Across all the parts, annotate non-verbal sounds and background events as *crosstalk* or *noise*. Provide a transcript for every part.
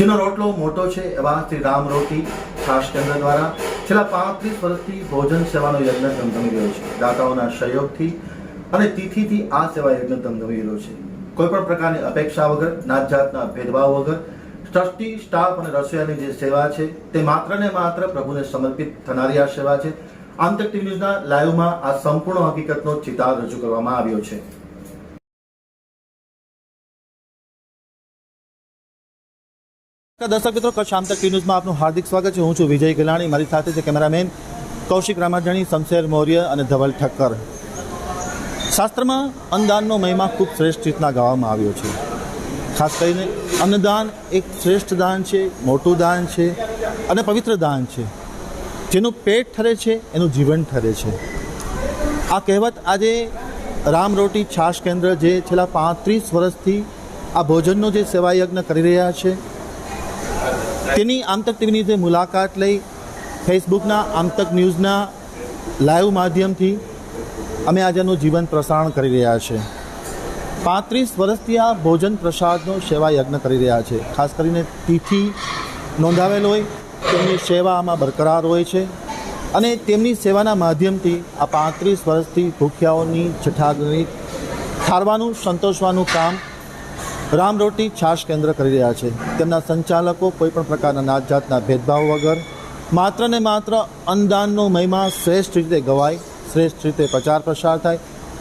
જેનો રોટલો મોટો છે એવા શ્રી રામ રોટી છાશ કેન્દ્ર દ્વારા. છેલ્લા પાંત્રીસ વર્ષથી ભોજન સેવાનો યજ્ઞ ધમધમી રહ્યો છે. દાતાઓના સહયોગથી અને તિથિથી આ સેવા યજ્ઞ ધમધમી રહ્યો છે. કોઈ પણ પ્રકારની અપેક્ષા વગર નાત જાતના ભેદભાવ વગર, ટ્રસ્ટી, સ્ટાફ અને રસોઈયાની જે સેવા છે તે માત્ર ને માત્ર પ્રભુને સમર્પિત થનારી આ સેવા છે. આંતર ટીવી ન્યૂઝના લાઈવમાં આ સંપૂર્ણ હકીકતનો ચિતાર રજૂ કરવામાં આવ્યો છે. દર્શક મિત્રો, કચ્છ આમતક ટી ન્યૂઝમાં આપનું હાર્દિક સ્વાગત છે. હું છું વિજય ગલાણી. મારી સાથે છે કેમેરામેન કૌશિક રામાજણી, શમશેર મૌર્ય અને ધવલ ઠક્કર. શાસ્ત્રમાં અન્નદાનનો મહિમા ખૂબ શ્રેષ્ઠ રીતના ગાવામાં આવ્યો છે. ખાસ કરીને અન્નદાન એક શ્રેષ્ઠ દાન છે, મોટું દાન છે અને પવિત્ર દાન છે. જેનું પેટ ઠરે છે, એનું જીવન ઠરે છે. આ કહેવત આજે રામ રોટી છાશ કેન્દ્ર જે છેલ્લા પાંત્રીસ વર્ષથી આ ભોજનનો જે સેવા યજ્ઞ કરી રહ્યા છે તેની આમતક ટીવીની જે મુલાકાત લઈ ફેસબુકના આમતક ન્યૂઝના લાઈવ માધ્યમથી અમે આજેનું જીવન પ્રસારણ કરી રહ્યા છે. પાંત્રીસ વર્ષથી આ ભોજન પ્રસાદનો સેવા યજ્ઞ કરી રહ્યા છે. ખાસ કરીને તિથિ નોંધાવેલ હોય, તેમની સેવા આમાં બરકરાર હોય છે અને તેમની સેવાના માધ્યમથી આ પાંત્રીસ વર્ષથી ભૂખ્યાઓની છઠ્ઠાગણી ઠારવાનું સંતોષવાનું કામ રામ રોટી છાશ કેન્દ્ર કરી રહ્યા છે. તેમના સંચાલકો કોઈ પણ પ્રકારના નાત જાતના ભેદભાવ વગર માત્ર ને માત્ર અન્નદાનનો મહિમા શ્રેષ્ઠ રીતે ગવાય, શ્રેષ્ઠ રીતે પ્રચાર પ્રસાર થાય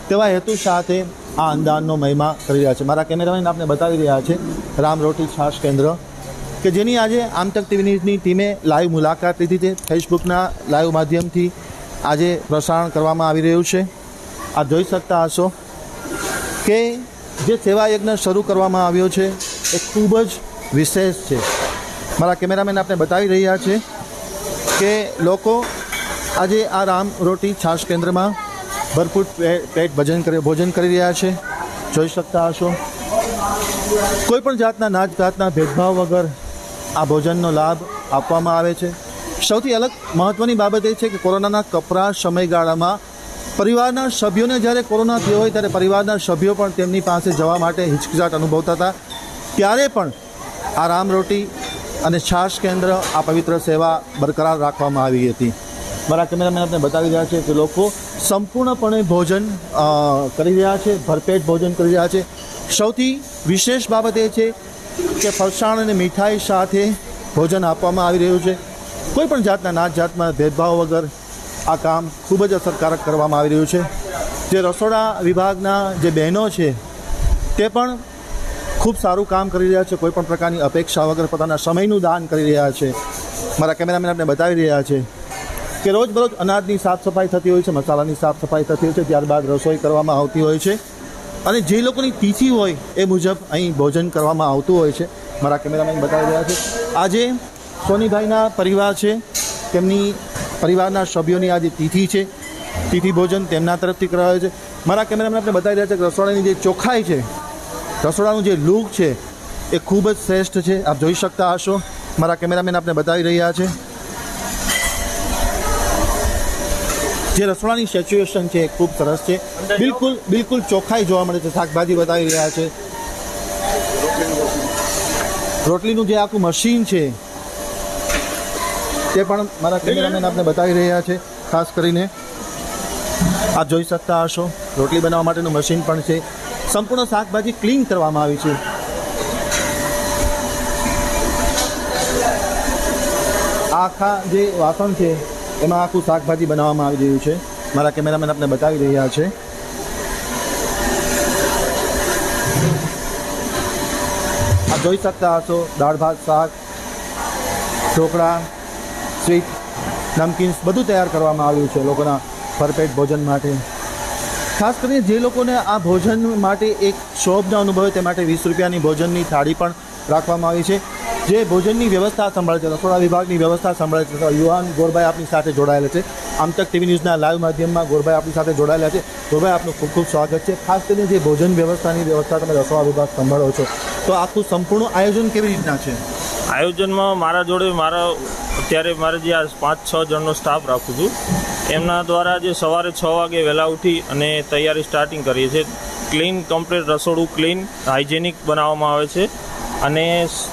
તેવા હેતુ સાથે આ અન્નદાનનો મહિમા કરી રહ્યા છે. મારા કેમેરામેન આપને બતાવી રહ્યા છે રામ રોટી છાશ કેન્દ્ર કે જેની આજે આમતક ટીવીની ટીમે લાઈવ મુલાકાત લીધી છે. ફેસબુકના લાઈવ માધ્યમથી આજે પ્રસારણ કરવામાં આવી રહ્યું છે. આ જોઈ શકતા હશો કે જે સેવા યજ્ઞ શરૂ કરવામાં આવ્યો છે, એ ખૂબ જ વિશેષ છે. મારા કેમેરામેન આપણે બતાવી રહ્યા છે કે લોકો આજે આ રામ રોટી છાશ કેન્દ્રમાં ભરપૂર પેટ ભજન કરી ભોજન કરી રહ્યા છે. જોઈ શકતા હશો. કોઈ પણ જાતના નાચ જાતના ભેદભાવ વગર આ ભોજનનો લાભ આપવામાં આવે છે. સૌથી અલગ મહત્ત્વની બાબત એ છે કે કોરોનાના કપરા સમયગાળામાં પરિવારના સભ્યોને જ્યારે કોરોના થયો હોય ત્યારે પરિવારના સભ્યો પણ તેમની પાસે જવા માટે હિચકિચાટ અનુભવતા હતા. ત્યારે પણ આ રામ રોટી અને છાશ કેન્દ્ર, આ પવિત્ર સેવા બરકરાર રાખવામાં આવી હતી. મારા કેમેરામેન આપણે બતાવી રહ્યા છે કે લોકો સંપૂર્ણપણે ભોજન કરી રહ્યા છે, ભરપેટ ભોજન કરી રહ્યા છે. સૌથી વિશેષ બાબત એ છે કે ફરસાણ અને મીઠાઈ સાથે ભોજન આપવામાં આવી રહ્યું છે. કોઈ પણ જાતના નાત જાતમાં ભેદભાવ વગર આ કામ ખૂબ જ અસરકારક કરવામાં આવી રહ્યું છે. જે રસોડા વિભાગના જે બહેનો છે, તે પણ ખૂબ સારું કામ કરી રહ્યા છે. કોઈ પણ પ્રકારની અપેક્ષા વગર પોતાના સમયનું દાન કરી રહ્યા છે. મારા કેમેરામેન આપણે બતાવી રહ્યા છે કે રોજબરોજ અનાજની સાફ સફાઈ થતી હોય છે, મસાલાની સાફ સફાઈ થતી હોય છે, ત્યારબાદ રસોઈ કરવામાં આવતી હોય છે. અને જે લોકોની તિથિ હોય, એ મુજબ અહીં ભોજન કરવામાં આવતું હોય છે. મારા કેમેરામેન બતાવી રહ્યા છે. આજે સોનીભાઈના પરિવાર છે. તેમની પરિવારના સભ્યોની આજે તિથિ છે. તિથિ ભોજન તેમના તરફથી કરાયો છે. મારા કેમેરામેન આપણે બતાવી રહ્યા છે કે રસોડાની જે ચોખ્ખાઈ છે રસોડાનું જે લુક છે એ ખૂબ જ શ્રેષ્ઠ છે. આપ જોઈ શકતા હશો. મારા કેમેરામેન આપણે બતાવી રહ્યા છે. જે રસોડાની સિચ્યુએશન છે એ ખૂબ સરસ છે. બિલકુલ બિલકુલ ચોખ્ખાઈ જોવા મળે છે. શાકભાજી બતાવી રહ્યા છે. રોટલીનું જે આખું મશીન છે તે પણ મારા કેમેરામેન આપણે બતાવી રહ્યા છે, ખાસ કરીને. આપ જોઈ શકતા હશો, રોટલી બનાવવા માટેનું મશીન પણ છે. સંપૂર્ણ શાકભાજી ક્લીન કરવામાં આવી છે. આખા જે વાસણ છે, એમાં આખું શાકભાજી બનાવવામાં આવી રહ્યું છે. મારા કેમેરામેન આપણે બતાવી રહ્યા છે. આપ જોઈ શકતા હશો દાળ ભાત શાક, ઢોકળા સ્વીટ, નમકીન્સ બધું તૈયાર કરવામાં આવ્યું છે લોકોના ભરપેટ ભોજન માટે. ખાસ કરીને જે લોકોને આ ભોજન માટે એક શોભ ન અનુભવે તે માટે વીસ રૂપિયાની ભોજનની થાળી પણ રાખવામાં આવી છે. જે ભોજનની વ્યવસ્થા સંભાળે છે, રસોડા વિભાગની વ્યવસ્થા સંભાળે છે યુવાન ગોરભાઈ આપણી સાથે જોડાયેલા છે. આમતક ટીવી ન્યૂઝના લાઈવ માધ્યમમાં ગોરભાઈ આપણી સાથે જોડાયેલા છે. ગોરભાઈ આપનું ખૂબ ખૂબ સ્વાગત છે. ખાસ કરીને જે ભોજન વ્યવસ્થાની વ્યવસ્થા તમે રસોડા વિભાગ સંભાળો છો, તો આખું સંપૂર્ણ આયોજન કેવી રીતના છે? આયોજનમાં મારા જોડે મારા અત્યારે મારે જે આ પાંચ, છ જણનો સ્ટાફ રાખું છું. એમના દ્વારા જે સવારે છ વાગે વહેલા ઉઠી અને તૈયારી સ્ટાર્ટિંગ કરીએ છીએ. ક્લીન કમ્પ્લીટ રસોડું ક્લીન હાઇજેનિક બનાવવામાં આવે છે. અને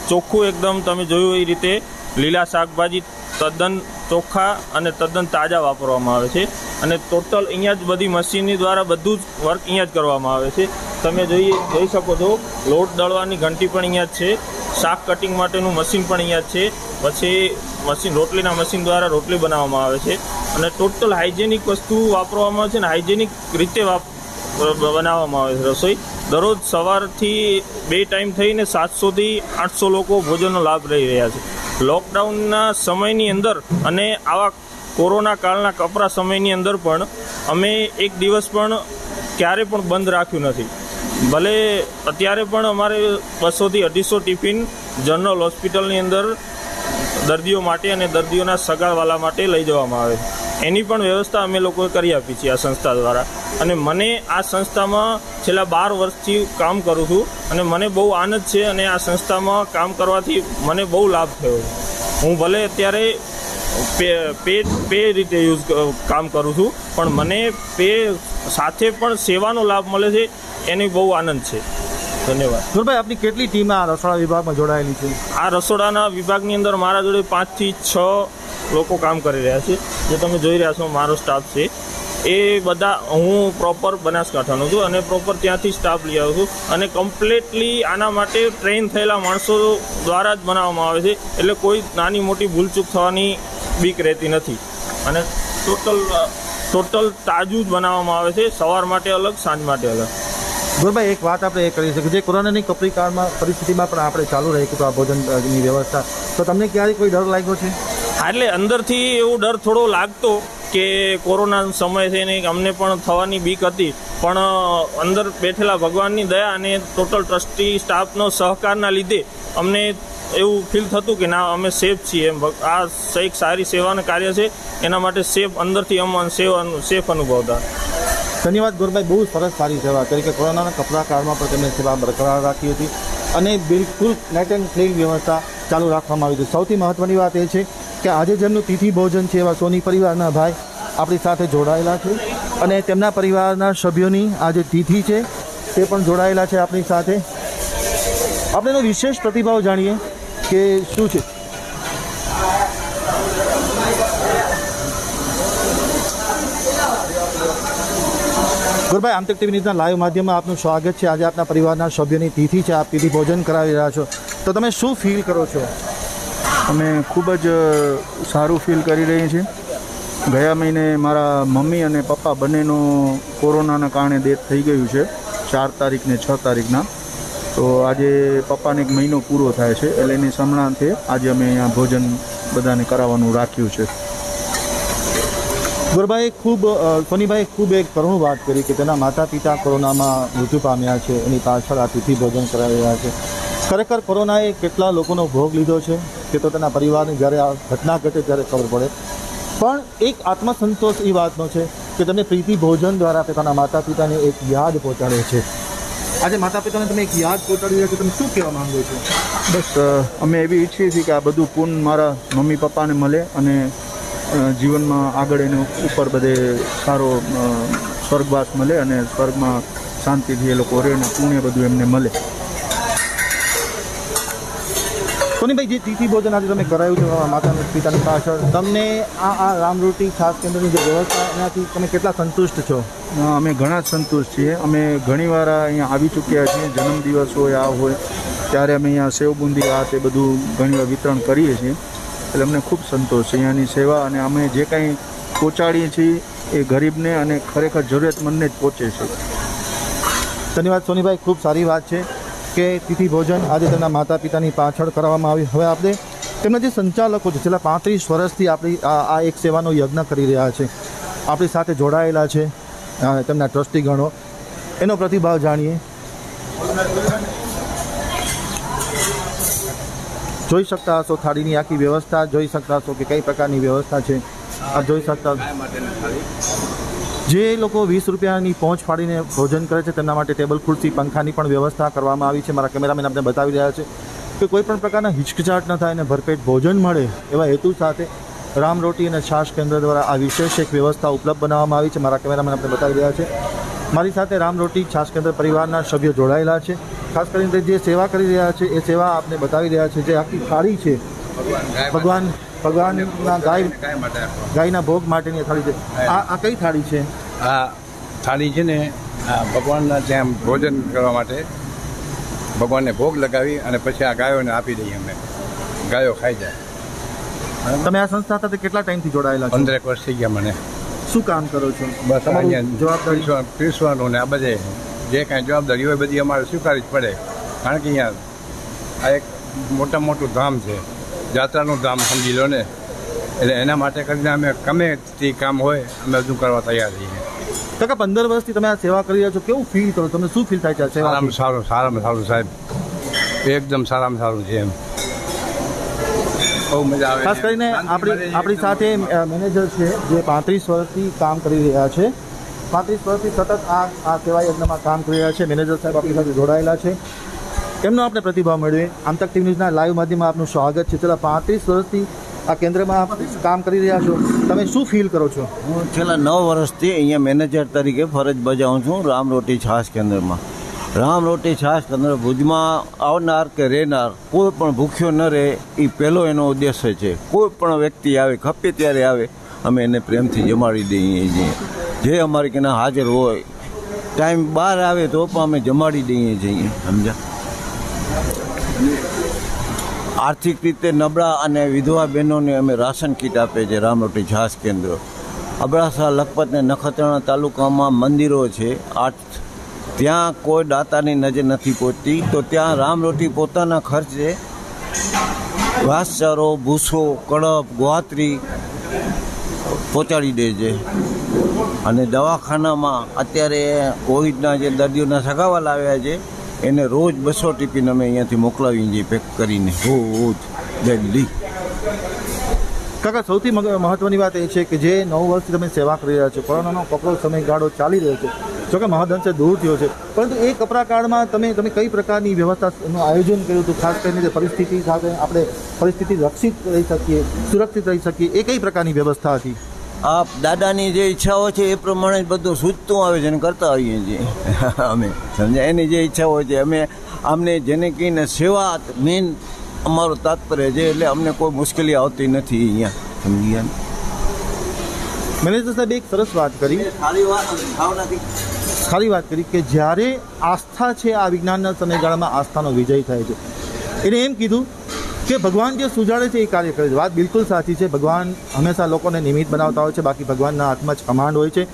ચોખ્ખું એકદમ તમે જોયું એ રીતે લીલા શાકભાજી તદ્દન ચોખ્ખા અને તદ્દન તાજા વાપરવામાં આવે છે. અને ટોટલ અહીંયા જ બધી મશીનની દ્વારા બધું જ વર્ક અહીંયા જ કરવામાં આવે છે. તમે જોઈ જોઈ શકો છો, લોટ દળવાની ઘંટી પણ અહીંયા જ છે. શાક કટિંગ માટેનું મશીન પણ અહીંયા છે. પછી મશીન રોટલીના મશીન દ્વારા રોટલી બનાવવામાં આવે છે. અને ટોટલ હાઇજેનિક વસ્તુ વાપરવામાં આવે છે અને હાઇજેનિક રીતે બનાવવામાં આવે છે રસોઈ. દરરોજ સવારથી બે ટાઈમ થઈને સાતસોથી આઠસો લોકો ભોજનનો લાભ લઈ રહ્યા છે. લોકડાઉનના સમયની અંદર અને આવા કોરોના કાળના કપરા સમયની અંદર પણ અમે એક દિવસ પણ ક્યારે પણ બંધ રાખ્યું નથી. ભલે અત્યારે પણ અમારે બસોથી અઢીસો ટિફિન જનરલ હોસ્પિટલની અંદર દર્દીઓ માટે અને દર્દીઓના સગાવાલા માટે લઈ જવામાં આવે. એની પણ વ્યવસ્થા અમે લોકોએ કરી આપી છે આ સંસ્થા દ્વારા. અને મને આ સંસ્થામાં છેલ્લા બાર વર્ષથી કામ કરું છું અને મને બહુ આનંદ છે અને આ સંસ્થામાં કામ કરવાથી મને બહુ લાભ થયો. છે હું ભલે અત્યારે પે પે પે રીતે યુઝ કામ કરું છું પણ મને પે સાથે પણ સેવાનો લાભ મળે છે એની બહુ આનંદ છે. ધન્યવાદ. ધુરભાઈ આપની કેટલી ટીમ આ રસોડા વિભાગમાં જોડાયેલી છે? આ રસોડાના વિભાગની અંદર મારા જોડે પાંચથી છ લોકો કામ કરી રહ્યા છે. જે તમે જોઈ રહ્યા છો, મારો સ્ટાફ છે. એ બધા, હું પ્રોપર બનાસકાંઠાનો છું અને પ્રોપર ત્યાંથી સ્ટાફ લઈ આવું છું. અને કમ્પ્લેટલી આના માટે ટ્રેન થયેલા માણસો દ્વારા જ બનાવવામાં આવે છે. એટલે કોઈ નાની મોટી ભૂલચૂક થવાની બીક રહેતી નથી. અને ટોટલ ટોટલ તાજું જ બનાવવામાં આવે છે. સવાર માટે અલગ, સાંજ માટે અલગ. ગુરુભાઈ, એક વાત આપણે એ કરી શકીએ. જે કોરોનાની કપરી કાળમાં પરિસ્થિતિમાં પણ આપણે ચાલુ રહી કે આ ભોજનની વ્યવસ્થા. તો તમને ક્યારેય કોઈ ડર લાગ્યો છે? એટલે અંદરથી એવો ડર થોડો લાગતો કે કોરોના સમય છે ને અમને પણ થવાની બીક હતી. પણ અંદર બેઠેલા ભગવાનની દયા અને ટોટલ ટ્રસ્ટી સ્ટાફનો સહકારના લીધે અમને એવું ફીલ થતું કે ના, અમે સેફ છીએ. એમ, આ એક સારી સેવાનું કાર્ય છે. એના માટે સેફ, અંદરથી અમે સેવા સેફ અનુભવતા ધન્યવાદ ગોરભાઈ, બહુ સરસ સારી સેવા કરી કે કોરોનાના કપરા કાળમાં પણ તેમણે સેવા બરકરાર રાખી હતી. અને બિલકુલ નેટ એન્ડ ક્લીન વ્યવસ્થા ચાલુ રાખવામાં આવી હતી. સૌથી મહત્ત્વની વાત એ છે કે આજે જેમનું તિથિ ભોજન છે એવા સોની પરિવારના ભાઈ આપણી સાથે જોડાયેલા છે. અને તેમના પરિવારના સભ્યોની આજે તિથિ છે, તે પણ જોડાયેલા છે આપણી સાથે. આપણે એનો વિશેષ પ્રતિભાવ જાણીએ કે શું છે? ગુરભાઈ, આમતક ટીવી ન્યૂઝના લાઈવ માધ્યમમાં આપનું સ્વાગત છે. આજે આપના પરિવારના સભ્યોની તિથિ છે, આપ તિથિ ભોજન કરાવી રહ્યા છો. તો તમે શું ફીલ કરો છો? અમે ખૂબ જ સારું ફીલ કરી રહી છીએ. ગયા મહિને મારા મમ્મી અને પપ્પા બંનેનો કોરોનાના કારણે ડેથ થઈ ગયું છે, ચાર તારીખ ને છ તારીખના. તો આજે પપ્પાને એક મહિનો પૂરો થાય છે, એટલે એની સમણાંતે આજે અમે અહીંયા ભોજન બધાને કરાવવાનું રાખ્યું છે. ગુરભાઈ ખૂબ ફનીભાઈ ખૂબ એક કરુણ વાત કરી કે તેના માતા પિતા કોરોનામાં મૃત્યુ પામ્યા છે, એની પાછળ આ ભોજન કરાવી રહ્યા છે. ખરેખર કોરોનાએ કેટલા લોકોનો ભોગ લીધો છે? કે તો તેના પરિવારની જ્યારે આ ઘટના ઘટે ત્યારે ખબર પડે. પણ એક આત્મસંતોષ એ વાતનો છે કે તમે પ્રીતિ ભોજન દ્વારા પોતાના માતા પિતાને એક યાદ પહોંચાડે છે. આજે માતા પિતાને તમે એક યાદ પહોંચાડી રહ્યા છો તમે શું કહેવા માંગો છો? બસ અમે એવી ઈચ્છીએ છીએ કે આ બધું પૂન મારા મમ્મી પપ્પાને મળે અને જીવનમાં આગળ એને ઉપર બધે સારો સ્વર્ગવાસ મળે અને સ્વર્ગમાં શાંતિથી એ લોકો રહે અને પુણ્ય બધું એમને મળે. સોનીભાઈ જે તિથિ ભોજન આજે તમે કરાયું છે માતા પિતાની પાછળ. તમને આ આ રામરોટી ખાસ કેન્દ્રની જે વ્યવસ્થા એનાથી તમે કેટલા સંતુષ્ટ છો? અમે ઘણા જ સંતુષ્ટ છીએ. અમે ઘણીવાર અહીંયા આવી ચૂક્યા છીએ. જન્મદિવસ હોય આ હોય ત્યારે અમે અહીંયા સેવ બુંદી આ તે બધું ઘણીવાર વિતરણ કરીએ છીએ. એટલે અમને ખૂબ સંતોષ છે અહીંયાની સેવા અને અમે જે કાંઈ પહોંચાડીએ છીએ એ ગરીબને અને ખરેખર જરૂરિયાતમંદને જ પહોંચે છે. ધન્યવાદ સોનીભાઈ. ખૂબ સારી વાત છે. કે તિથિ ભોજન આજે તેમના માતા પિતાની પાછળ કરવામાં આવ્યું હવે આપણે તેમના જે સંચાલકો છે, છેલ્લા પાંત્રીસ વર્ષથી આપણી આ એક સેવાનો યજ્ઞ કરી રહ્યા છે. આપણી સાથે જોડાયેલા છે તેમના તેમના ટ્રસ્ટીગણો. એનો પ્રતિભાવ જાણીએ. જોઈ શકતા હશો થાળીની આખી વ્યવસ્થા, જોઈ શકતા હશો કે કઈ પ્રકારની વ્યવસ્થા છે. આ જોઈ શકતા જે લોકો વીસ રૂપિયાની પહોંચ ફાડીને ભોજન કરે છે, તેમના માટે ટેબલ, ખુરશી, પંખાની પણ વ્યવસ્થા કરવામાં આવી છે. મારા કેમેરામેન આપણે બતાવી રહ્યા છે કે કોઈ પણ પ્રકારના હિચકચાટ ન થાય અને ભરપેટ ભોજન મળે એવા હેતુ સાથે રામ રોટી અને છાશ કેન્દ્ર દ્વારા આ વિશેષ એક વ્યવસ્થા ઉપલબ્ધ બનાવવામાં આવી છે. મારા કેમેરામેન આપણે બતાવી રહ્યા છે. મારી સાથે રામ રોટી, છાશ કેન્દ્ર પરિવારના સભ્યો જોડાયેલા છે. ખાસ કરીને જે સેવા કરી રહ્યા છે, એ સેવા આપને બતાવી રહ્યા છે જે આખી થાળી છે. ભગવાન ભગવાનના ગાય ગાયના ભોગ માટેની થાળી છે. આ આ કઈ થાળી છે? આ થાળી છે ને ભગવાનના ત્યાં ભોજન કરવા માટે ભગવાનને ભોગ લગાવી અને પછી આ ગાયોને આપી દઈએ અમે. ગાયો ખાઈ જાય. તમે આ સંસ્થા સાથે કેટલા ટાઈમથી જોડાયેલા છો? પંદરેક વર્ષ થઈ ગયા મને. શું કામ કરો છો? બસ જવાબદારી? પીરસવા- પીરસવાનું ને આ બધે. જે કાંઈ જવાબદારી હોય બધી અમારે સ્વીકારવી જ પડે. કારણ કે અહીંયા આ એક મોટા મોટું ધામ છે. જાત્રાનું ધામ સમજી લો ને. એટલે એના માટે કરીને અમે ગમે તે કામ હોય અમે બધું કરવા તૈયાર છીએ. કાકા પંદર વર્ષથી તમે આ સેવા કરી રહ્યા છો કેવું ફીલ કરો? તમને શું ફીલ થાય છે સારામાં સારું સારામાં સારું સાહેબ. એકદમ સારામાં સારું છે એમ. બહુ મજા આવે ખાસ કરીને આપણી આપણી સાથે મેનેજર છે જે પાંત્રીસ વર્ષથી કામ કરી રહ્યા છે. પાંત્રીસ વર્ષથી સતત આ આ સેવા યજ્ઞમાં કામ કરી રહ્યા છે. મેનેજર સાહેબ આપણી સાથે જોડાયેલા છે. એમનો આપણે પ્રતિભાવ મેળવીએ. આમતક ટીવી ન્યૂઝના લાઈવ માધ્યમમાં આપનું સ્વાગત છે. છેલ્લા પાંત્રીસ વર્ષથી આ કેન્દ્રમાં આપ કામ કરી રહ્યા છો. તમે શું ફીલ કરો છો? હું છેલ્લા નવ વર્ષથી અહીંયા મેનેજર તરીકે ફરજ બજાવું છું રામ રોટી છાશ કેન્દ્રમાં. રામ રોટી છાશ કેન્દ્ર ભુજમાં આવનાર કે રહેનાર કોઈ પણ ભૂખ્યો ન રહે, એ પહેલો એનો ઉદ્દેશ્ય છે. કોઈ પણ વ્યક્તિ આવે, ખપે ત્યારે આવે, અમે એને પ્રેમથી જમાડી દઈએ છીએ. જે અમારી કને હાજર હોય, ટાઈમ બહાર આવે તો પણ અમે જમાડી દઈએ છીએ. સમજ્યા? આર્થિક રીતે નબળા અને વિધવા બહેનોને અમે રાશન કીટ આપે છે રામરોટી ઝાસ કેન્દ્ર. અબડાસા, લખપત ને નખત્રાણા તાલુકામાં મંદિરો છે. આઠ ત્યાં કોઈ દાતાની નજર નથી પહોંચતી તો ત્યાં રામરોટી પોતાના ખર્ચે ઘાસચારો ભૂસો, કડપ, ગોહાત્રી પહોંચાડી દે છે. અને દવાખાનામાં અત્યારે કોવિડના જે દર્દીઓના સગાવાલ આવ્યા છે એને રોજ બસો ટીપીને અમે અહીંયાથી મોકલાવીએ છીએ પેક કરીને. રોજ. ડેલી. કાકા, સૌથી મહત્વની વાત એ છે કે જે નવ વર્ષથી તમે સેવા કરી રહ્યા છો, કોરોનાનો કપરો સમયગાળો ચાલી રહ્યો છે. જોકે મહદઅંશે દૂર થયો છે. પરંતુ એ કપરા કાળમાં તમે તમે કઈ પ્રકારની વ્યવસ્થાનું આયોજન કર્યું હતું? ખાસ કરીને પરિસ્થિતિ સાથે આપણે પરિસ્થિતિ રક્ષિત રહી શકીએ, સુરક્ષિત રહી શકીએ, એ કઈ પ્રકારની વ્યવસ્થા હતી? આ દાદાની જે ઈચ્છાઓ છે એ પ્રમાણે જ બધું સૂચતું આવે છે અને કરતા હોઈએ છીએ. *laughs* અમે સમજ્યા? એની જે ઈચ્છાઓ છે અમે અમને જેને કહીને સેવા મેન અમારું તાત્પર્ય છે એટલે અમને કોઈ મુશ્કેલી આવતી નથી અહીંયા. સમજી ગયા? મેનેજર સાહેબ એક સરસ વાત કરી. ખાલી વાત કરી કે જ્યારે આસ્થા છે આ વિજ્ઞાનના સમયગાળામાં આસ્થાનો વિજય થાય છે. એને એમ કીધું કે ભગવાન જે સુજાડે છે એ કાર્ય કરે છે. વાત બિલકુલ સાચી છે. ભગવાન હંમેશા લોકોને નિમિત્ત બનાવતા હોય છે. બાકી ભગવાનના હાથમાં જ કમાન્ડ હોય છે.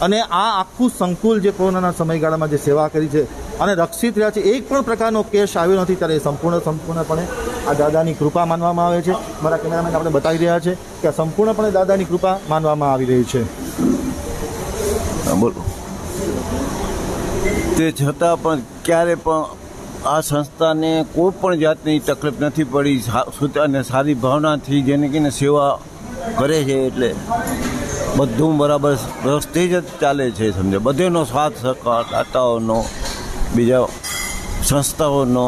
અને આ આખું સંકુલ જે કોરોનાના સમયગાળામાં જે સેવા કરી છે અને રક્ષિત રહ્યા છે, એક પણ પ્રકારનો કેસ આવ્યો નથી, ત્યારે સંપૂર્ણ સંપૂર્ણપણે આ દાદાની કૃપા માનવામાં આવે છે. મારા કેમેરામેન આપણે બતાવી રહ્યા છે કે સંપૂર્ણપણે દાદાની કૃપા માનવામાં આવી રહી છે. બોલો. તે છતાં પણ ક્યારે પણ આ સંસ્થાને કોઈ પણ જાતની તકલીફ નથી પડી અને સારી ભાવનાથી જેને કહીને સેવા કરે છે એટલે બધું બરાબર વ્યવસ્થિત જ ચાલે છે, સમજે? બધેનો સાથ સહકાર, દાતાઓનો, બીજા સંસ્થાઓનો,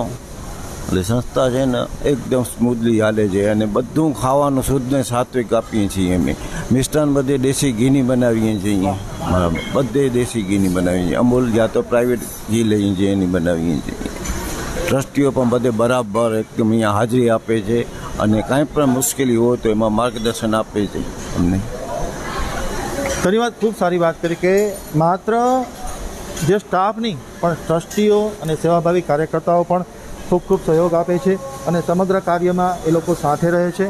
એટલે સંસ્થા છે ને એકદમ સ્મૂથલી ચાલે છે અને બધું ખાવાનું શુદ્ધને સાત્વિક આપીએ છીએ અમે મિષ્ટાન બધે દેશી ઘીની બનાવીએ છીએ બરાબર. બધે દેશી ઘીની બનાવીએ છીએ. અમૂલ જાતો પ્રાઇવેટ ઘી લઈએ છીએ એની બનાવીએ છીએ. ટ્રસ્ટીઓ પણ બધે બરાબર એકદમ અહીંયા હાજરી આપે છે અને કાંઈ પણ મુશ્કેલી હોય તો એમાં માર્ગદર્શન આપે છે અમને. ધન્યવાદ ખૂબ સારી વાત કરી કે માત્ર જે સ્ટાફ નહીં પણ ટ્રસ્ટીઓ અને સેવાભાવી કાર્યકર્તાઓ પણ ખૂબ ખૂબ સહયોગ આપે છે અને સમગ્ર કાર્યમાં એ લોકો સાથે રહે છે.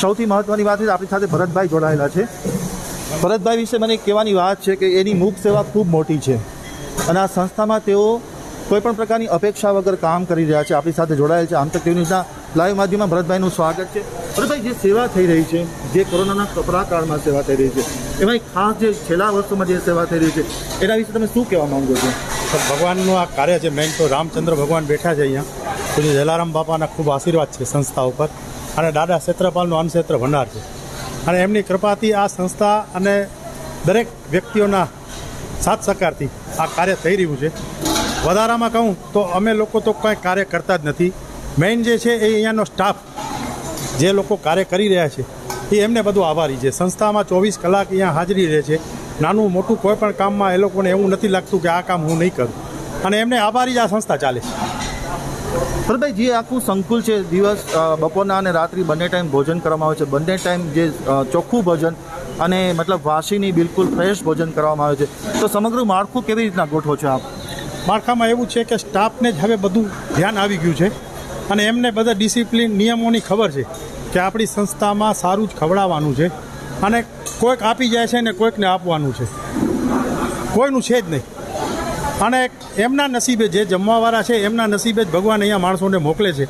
સૌથી મહત્ત્વની વાત છે, આપણી સાથે ભરતભાઈ જોડાયેલા છે. ભરતભાઈ વિશે મને કહેવાની વાત છે કે એની મુખ સેવા ખૂબ મોટી છે અને આ સંસ્થામાં તેઓ કોઈ પણ પ્રકારની અપેક્ષા વગર કામ કરી રહ્યા છે. આપણી સાથે જોડાયેલ છે આંતક ટીવી ન્યૂઝના લાઈવ માધ્યમમાં ભરતભાઈનું સ્વાગત છે. ભરતભાઈ, જે સેવા થઈ રહી છે, જે કોરોનાના કપરા કાળમાં સેવા થઈ રહી છે, એમાં ખાસ જે છેલ્લા વર્ષોમાં જે સેવા થઈ રહી છે, એના વિશે તમે શું કહેવા માંગો છો? ભગવાનનું આ કાર્ય છે, મેઇન તો રામચંદ્ર ભગવાન બેઠા છે અહીંયા. પછી જલારામ બાપાના ખૂબ આશીર્વાદ છે સંસ્થા ઉપર. અને દાદા ક્ષેત્રપાલનું અન્નક્ષેત્ર ભંડાર છે. અને એમની કૃપાથી આ સંસ્થા અને દરેક વ્યક્તિઓના સાથ સહકારથી આ કાર્ય થઈ રહ્યું છે. વધારામાં કહું તો અમે લોકો તો કાંઈ કાર્ય કરતા જ નથી. મેઇન જે છે એ અહીંયાનો સ્ટાફ જે લોકો કાર્ય કરી રહ્યા છે, એ એમને બધું આભારી છે. સંસ્થામાં ચોવીસ કલાક અહીંયા હાજરી રહે છે. નાનું મોટું કોઈ પણ કામમાં એ લોકોને એવું નથી લાગતું કે આ કામ હું નહીં કરું. અને એમને આભારી જ આ સંસ્થા ચાલે છે. ભરતભાઈ જે આખું સંકુલ છે, દિવસ બપોરના અને રાત્રિ બંને ટાઈમ ભોજન કરવામાં આવે છે. બંને ટાઈમ જે ચોખ્ખું ભોજન અને મતલબ વાસીની બિલકુલ ફ્રેશ ભોજન કરવામાં આવે છે. તો સમગ્ર માળખું કેવી રીતના ગોઠવો છો આપ? માળખામાં એવું છે કે સ્ટાફને જ હવે બધું ધ્યાન આવી ગયું છે અને એમને બધા ડિસિપ્લિન, નિયમોની ખબર છે કે આપણી સંસ્થામાં સારું જ ખવડાવવાનું છે અને કોઈક આપી જાય છે ને કોઈકને આપવાનું છે. કોઈનું છે જ નહીં. અને એમના નસીબે જે જમવાવાળા છે, એમના નસીબે જ ભગવાન અહીંયા માણસોને મોકલે છે.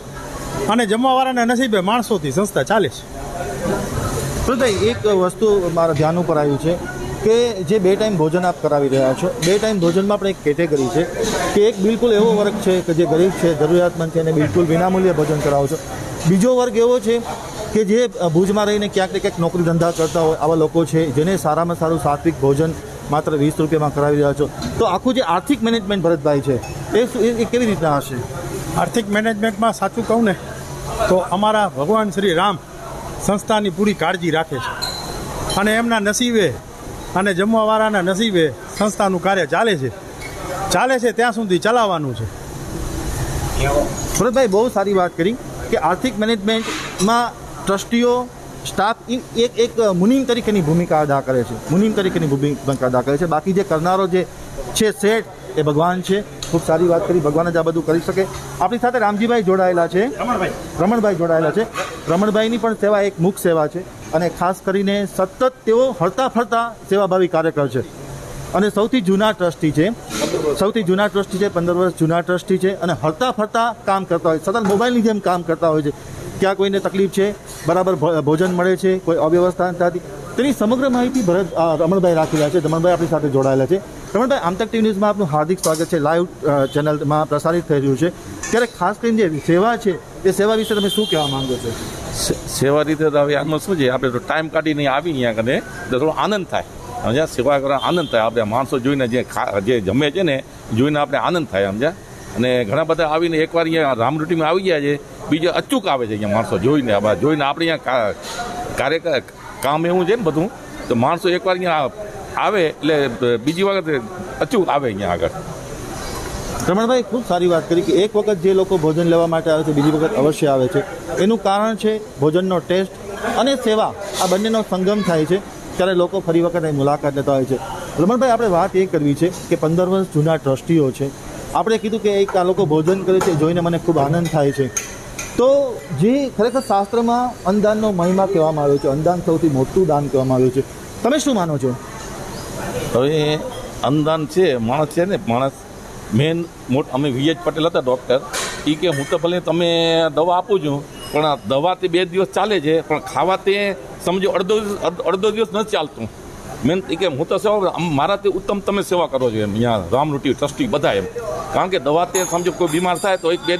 અને જમવાવાળાના નસીબે માણસોથી સંસ્થા ચાલે છે. એક વસ્તુ મારા ધ્યાન ઉપર આવ્યું છે. કે જે બે ટાઈમ ભોજન આપ કરાવી રહ્યા છો, બે ટાઈમ ભોજનમાં પણ એક કેટેગરી છે કે એક બિલકુલ એવો વર્ગ છે કે જે ગરીબ છે, જરૂરિયાતમંદ છે એને બિલકુલ વિનામૂલ્યે ભોજન કરાવો છો. બીજો વર્ગ એવો છે કે જે ભુજમાં રહીને ક્યાંક ને ક્યાંક નોકરી ધંધા કરતા હોય આવા લોકો છે, જેને સારામાં સારું સાત્વિક ભોજન માત્ર વીસ રૂપિયામાં કરાવી રહ્યા છો. તો આખું જે આર્થિક મેનેજમેન્ટ ભરતભાઈ છે, એ એ કેવી રીતના હશે? આર્થિક મેનેજમેન્ટમાં સાચું કહું ને, તો અમારા ભગવાન શ્રી રામ સંસ્થાની પૂરી કાળજી રાખે છે. અને એમના નસીબે અને જમવાવાળાના નસીબે સંસ્થાનું કાર્ય ચાલે છે. ચાલે છે ત્યાં સુધી ચલાવવાનું છે. ભરતભાઈ બહુ સારી વાત કરી કે આર્થિક મેનેજમેન્ટમાં ટ્રસ્ટીઓ સ્ટાફ એક એક મુનિમ તરીકેની ભૂમિકા અદા કરે છે. મુનિમ તરીકેની ભૂમિકા અદા કરે છે. બાકી જે કરનારો જે છે શેઠ એ ભગવાન છે. ખૂબ સારી વાત કરી. ભગવાન જ આ બધું કરી શકે. આપણી સાથે રામજીભાઈ જોડાયેલા છે. રમણભાઈ. રમણભાઈ જોડાયેલા છે. રમણભાઈની પણ સેવા એક મુખ સેવા છે. અને ખાસ કરીને સતત તેઓ હળતા ફરતા સેવાભાવી કાર્યકર છે. અને સૌથી જૂના ટ્રસ્ટી છે. સૌથી જૂના ટ્રસ્ટી છે, પંદર વર્ષ જૂના ટ્રસ્ટી છે અને હળતા ફરતા કામ કરતા હોય સતત મોબાઈલની જેમ કામ કરતા હોય છે. ક્યાં કોઈને તકલીફ છે, બરાબર ભોજન મળે છે, કોઈ અવ્યવસ્થા નથી તેની સમગ્ર માહિતી ભરત રમણભાઈ રાખી રહ્યા છે. રમણભાઈ આપણી સાથે જોડાયેલા છે. રમણભાઈ, આમતક ટીવી ન્યૂઝમાં આપનું હાર્દિક સ્વાગત છે. લાઈવ ચેનલમાં પ્રસારિત થઈ રહ્યું છે. ત્યારે ખાસ કરીને જે સેવા છે, એ સેવા વિશે તમે શું કહેવા માંગો છો? સેવા રીતે તો હવે આમાં શું છે? આપણે તો ટાઈમ કાઢીને આવી અહીંયા કને તો થોડો આનંદ થાય. સમજ્યા? સેવા કરવા આનંદ થાય. આપણે માણસો જોઈને જે ખા, જે જમે છે ને, જોઈને આપણે આનંદ થાય, સમજ્યા? અને ઘણા બધા આવીને એકવાર અહીંયા રામરૂટીમાં આવી ગયા છે. બીજા અચૂક આવે છે અહીંયા માણસો જોઈને. આ જોઈને આપણે અહીંયા કાર્ય કામ એવું છે ને બધું, તો માણસો એકવાર અહીંયા આવે એટલે બીજી વખત અચૂક આવે અહીંયા આગળ. રમણભાઈ, ખૂબ સારી વાત કરી કે એક વખત જે લોકો ભોજન લેવા માટે આવે છે, બીજી વખત અવશ્ય આવે છે. એનું કારણ છે ભોજનનો ટેસ્ટ અને સેવા. આ બંનેનો સંગમ થાય છે. ત્યારે લોકો ફરી વખત અહીં મુલાકાત લેતા હોય છે. રમણભાઈ, આપણે વાત એ કરવી છે કે પંદર વર્ષ જૂના ટ્રસ્ટીઓ છે. આપણે કીધું કે એક આ લોકો ભોજન કરે છે, જોઈને મને ખૂબ આનંદ થાય છે. તો જે ખરેખર શાસ્ત્રમાં અન્નદાનનો મહિમા કહેવામાં આવ્યો છે અન્નદાન સૌથી મોટું દાન કહેવામાં આવ્યું છે. તમે શું માનો છો? હવે અન્નદાન છે, માણસ છે ને, માણસ મેન મોટ અમે વીએચ પટેલ હતા ડૉક્ટર એ કે હું તો ભલે તમે દવા આપું છું, પણ દવા તે બે દિવસ ચાલે છે, પણ ખાવા તે સમજો અડધો અડધો દિવસ નથી ચાલતું. મેન એ કે હું તો સેવા, આમ તે ઉત્તમ તમે સેવા કરો છો એમ અહીંયા રામરૂટી ટ્રસ્ટી બધા એમ. કારણ કે દવા તે સમજો કોઈ બીમાર થાય તો એક બે,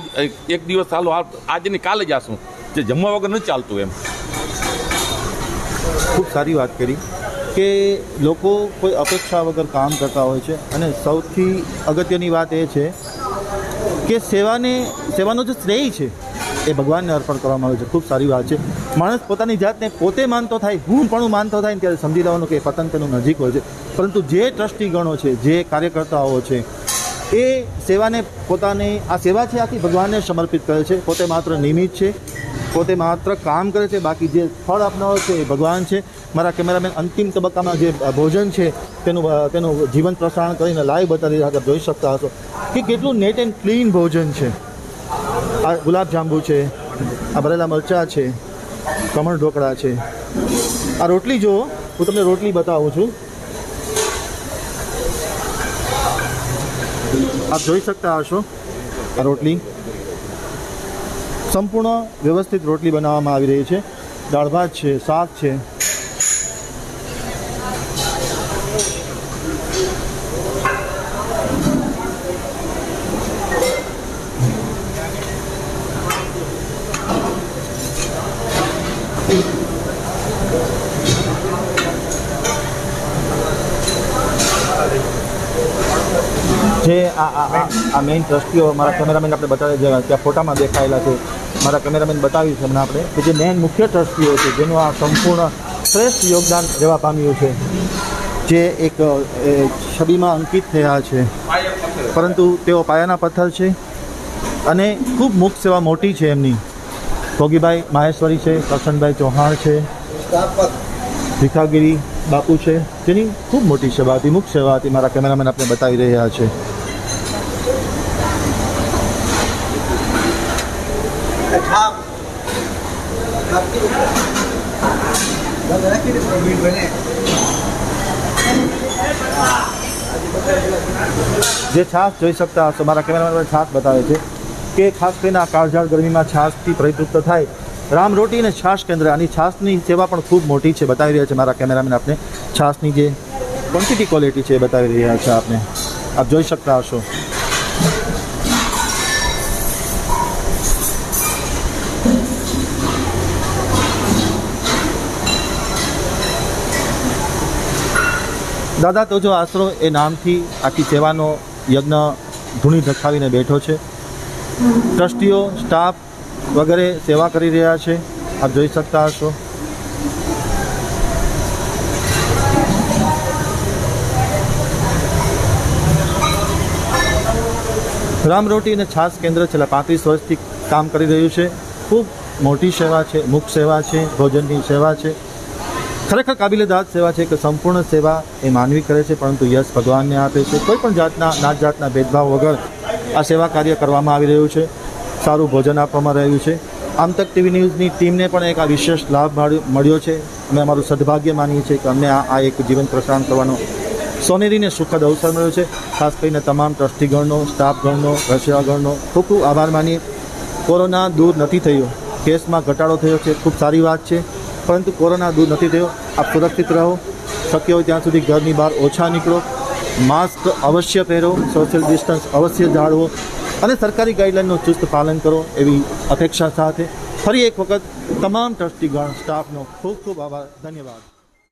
એક- દિવસ ચાલો, આ- આજે કાલે જ આશું. જે જમવા વગર નથી ચાલતું એમ. ખૂબ સારી વાત કરી. કે લોકો કોઈ અપેક્ષા વગર કામ કરતા હોય છે. અને સૌથી અગત્યની વાત એ છે કે સેવાને, સેવાનો જે શ્રેય છે એ ભગવાનને અર્પણ કરવામાં આવે છે. ખૂબ સારી વાત છે. માણસ પોતાની જાતને પોતે માનતો થાય, હું પણ માનતો થાય ને ત્યારે સમજી લેવાનું કે પતન તેનું નજીક હોય છે. પરંતુ જે ટ્રસ્ટી ગણો છે, જે કાર્યકર્તાઓ છે, એ સેવાને પોતાને, આ સેવા છે આખી ભગવાનને સમર્પિત કરે છે. પોતે માત્ર નિમિત્ત છે. પોતે માત્ર કામ કરે છે, બાકી જે ફળ આપનારો છે એ ભગવાન છે. મારા કેમેરામેન અંતિમ તબક્કામાં જે ભોજન છે, તેનું તેનું જીવન પ્રસારણ કરીને લાઈવ બતાવી હતા, જોઈ શકતા હશો કે કેટલું નેટ એન્ડ ક્લીન ભોજન છે. આ ગુલાબજાંબુ છે, આ ભરેલા મરચાં છે, કમળ ઢોકળા છે. આ રોટલી જુઓ, હું તમને રોટલી બતાવું છું. આપ જોઈ શકતા હશો આ રોટલી. સંપૂર્ણ વ્યવસ્થિત રોટલી બનાવવામાં આવી રહી છે. દાળ ભાત છે, શાક છે. જે આ આ આ- મેઇન ટ્રસ્ટીઓ, મારા કેમેરામેન આપણે બતાવી જે ત્યાં ફોટામાં દેખાયેલા છે. મારા કેમેરામેન બતાવી છે હમણાં આપણે કે જે મેન મુખ્ય ટ્રસ્ટીઓ છે, જેનું આ સંપૂર્ણ શ્રેષ્ઠ યોગદાન રહેવા પામ્યું છે, જે એક છબીમાં અંકિત થયા છે. પરંતુ તેઓ પાયાના પથ્થર છે અને ખૂબ મુખ સેવા મોટી છે એમની. ભોગીભાઈ માહેશ્વરી છે કરશનભાઈ ચૌહાણ છે, ભીખાગીરી બાપુ છે તેની ખૂબ મોટી સેવા હતી મુખ સેવા હતી, મારા કેમેરામેન આપણે બતાવી રહ્યા છે. જે છાશ જોઈ શકતા હશો, મારા કેમેરામેન છાશ બતાવે છે કે ખાસ કરીને આ કાળઝાળ ગરમીમાં છાશથી પરિતૃપ્ત થાય. રામ રોટી અને છાશ કેન્દ્ર, આની છાશની સેવા પણ ખૂબ મોટી છે, બતાવી રહ્યા છે મારા કેમેરામેન આપને. છાશની જે ક્વોન્ટિટી ક્વોલિટી છે એ બતાવી રહ્યા છે આપને. આપ જોઈ શકતા હશો. દાદા, તો જો આશરો એ નામથી આખી સેવાનો યજ્ઞ ધૂણી ધખાવીને બેઠો છે. ટ્રસ્ટીઓ, સ્ટાફ વગેરે સેવા કરી રહ્યા છે. આપ જોઈ શકતા હશો. રામરોટી અને છાસ કેન્દ્ર છેલ્લા પાંત્રીસ વર્ષથી કામ કરી રહ્યું છે. ખૂબ મોટી સેવા છે મુખ સેવા છે, ભોજનની સેવા છે. ખરેખર કાબિલેદાદ સેવા છે કે સંપૂર્ણ સેવા એ માનવી કરે છે, પરંતુ યશ ભગવાનને આપે છે. કોઈ પણ જાતના નાત જાતના ભેદભાવ વગર આ સેવા કાર્ય કરવામાં આવી રહ્યું છે. સારું ભોજન આપવામાં રહ્યું છે. આમ તક ટીવી ન્યૂઝની ટીમને પણ એક આ વિશેષ લાભ મળ્યો- છે. અમે અમારું સદભાગ્ય માનીએ છીએ કે અમને આ આ એક જીવન પ્રસારણ કરવાનો સોનેરીને સુખદ અવસર મળ્યો છે. ખાસ કરીને તમામ ટ્રસ્ટીગણનો, સ્ટાફગણનો, રશિયાગણનો ખૂબ ખૂબ આભાર માનીએ. કોરોના દૂર નથી થયો. કેસમાં ઘટાડો થયો છે. ખૂબ સારી વાત છે. પરંતુ કોરોના દૂર નથી થયો. આપ સુરક્ષિત રહો. શક્ય હોય ત્યાં સુધી ઘરની બહાર ઓછા નીકળો. માસ્ક અવશ્ય પહેરો. સોશિયલ ડિસ્ટન્સ અવશ્ય જાળવો. અને સરકારી ગાઈડલાઇનનું ચુસ્ત પાલન કરો એવી અપેક્ષા સાથે ફરી એક વખત તમામ ટ્રસ્ટીગણ સ્ટાફનો ખૂબ ખૂબ આભાર. ધન્યવાદ.